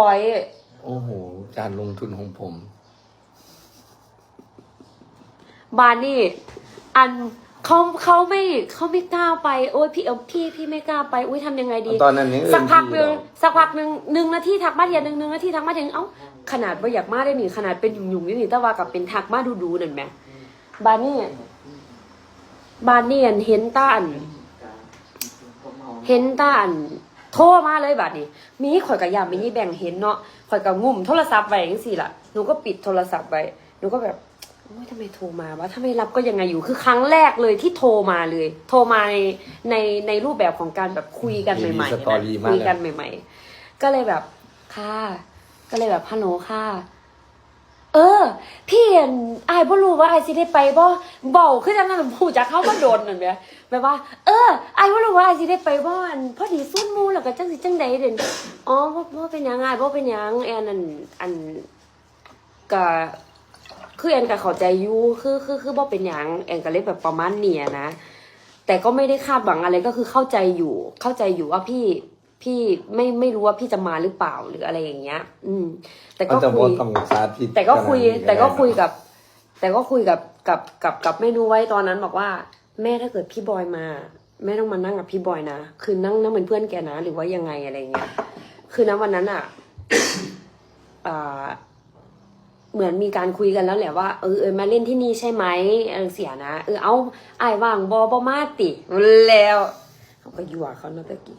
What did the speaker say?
ร้อยโอ้โห การลงทุนของผม บานนี่ อันเขาเขาไม่เขาไม่กล้าไป โอ้ยพี่เออพี่พี่ไม่กล้าไป อุ้ยทำยังไงดี ตอนนั้นยังเอิ้นสักพักหพี่นึ่งหรอสักพักหนึ่งหนึ่งนาทีทักมาเทียนหนึ่งหนึ่งนาทีทักมาเทียนเอ้าขนาดว่าอยากมาได้หนิขนาดเป็นหยุ่งหยุ่งๆนี่นี่แต่ว่ากับเป็นทักมาดูดูๆนั่นแหมบานนี่บานนี่อันเห็นต้านเห็นต้าน โทรมาเลยบัดนี้ มีข่อยกับยามมีนี่แบ่งเห็นเนาะข่อยกับงุ่มโทรศัพท์ไว้จังซี่ล่ะหนูก็ปิดโทรศัพท์ไว้หนูก็แบบโอ้ยทำไมโทรมาวะถ้าไม่รับก็ยังไงอยู่คือครั้งแรกเลยที่โทรมาเลย โทรมาในในในรูปแบบของการแบบคุยกันใหม่ๆมีสตอรี่นะมากคุยกันใหม่ ๆ ก็เลยแบบค่ะ ก็เลยแบบฮัลโหลค่ะ เออ พี่เห็นอายบ่รู้ว่าอายสิได้ไปบ่เบาคือจังนั้นผู้จักเขาก็โดนนั่นแหละแบบว่า เอออายบ่รู้ว่าอายสิได้ไปบ่อันพอดีซุ่นหมู่แล้วก็จังสิจังใดเด่นอ๋อบ่บ่เป็นหยังอายบ่เป็นหยังแอนอันอันก็คือแอนก็เข้าใจอยู่คือคือคือบ่เป็นหยังแอนก็เลยแบบประมาณเนี้ยนะแต่ก็ไม่ได้คาดหวังอะไรก็คือเข้าใจอยู่ เข้าใจอยู่ว่าพี่ พี่ไม่ไม่รู้ว่าพี่จะมาหรือเปล่าหรืออะไรอย่างเงี้ย อืม แต่ก็มันจะคุบ่ยต้องสาธิตแต่ก็คุยขนาดนี้แต่ก็คุยได้กับ แต่ก็คุยกับกับกับกับแม่นูไว้ตอนนั้นบอกว่า แม่ถ้าเกิดพี่บอยมา แม่ต้องมานั่งกับพี่บอยนะคือนั่งนั่งเป็นเพื่อนแกนะหรือว่ายังไงอะไรเงี้ย คือณวันนั้นอะอ่าเหมือนมีการคุยกันแล้วแหละว่าเออเออมาเล่นที่นี่ใช่ไหมเออเสียนะเออเอาไอ้ายว่างบอบอมาติแล้วเขาก็ยั่วเขาเนาะตะกี้